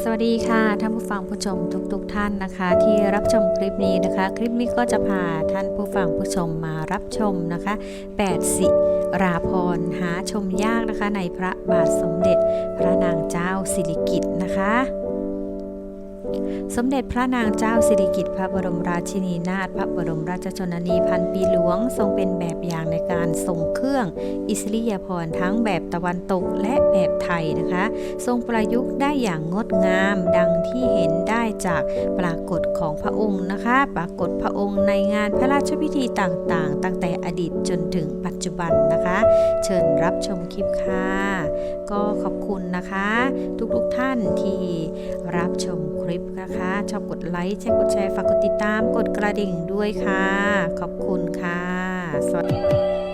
สวัสดีค่ะท่านผู้ฟังผู้ชมทุกๆทท่านนะคะ ที่รับชมคลิปนี้นะคะ คลิปนี้ก็จะพาท่านผู้ฟังผู้ชมมารับชมนะคะแปดสิราพรหาชมยากนะคะ ในพระบาทสมเด็จพระนางเจ้าสิริกิติ์นะคะสมเด็จพระนางเจ้าสิริกิติ์พระบรมราชินีนาถพระบรมราชชนนีพันปีหลวง ทรงเป็นแบบอย่างในการทรงเครื่อง อิสริยาภรณ์ทั้งแบบตะวันตกและแบบ ไทยนะคะ ทรงประยุกต์ได้อย่างงดงาม ดังที่เห็นได้จากปรากฏของพระองค์นะคะ ปรากฏพระองค์ในงานพระราชพิธีต่างๆ ตั้งแต่อดีตจนถึงปัจจุบันนะคะ เชิญรับชมคลิปค่ะ ก็ขอบคุณนะคะ ทุกๆท่านที่รับชมคลิปนะคะ ชอบกดไลค์แชร์กดแชร์ฝากกดติดตามกดกระดิ่งด้วยค่ะ ขอบคุณค่ะ สวัสดี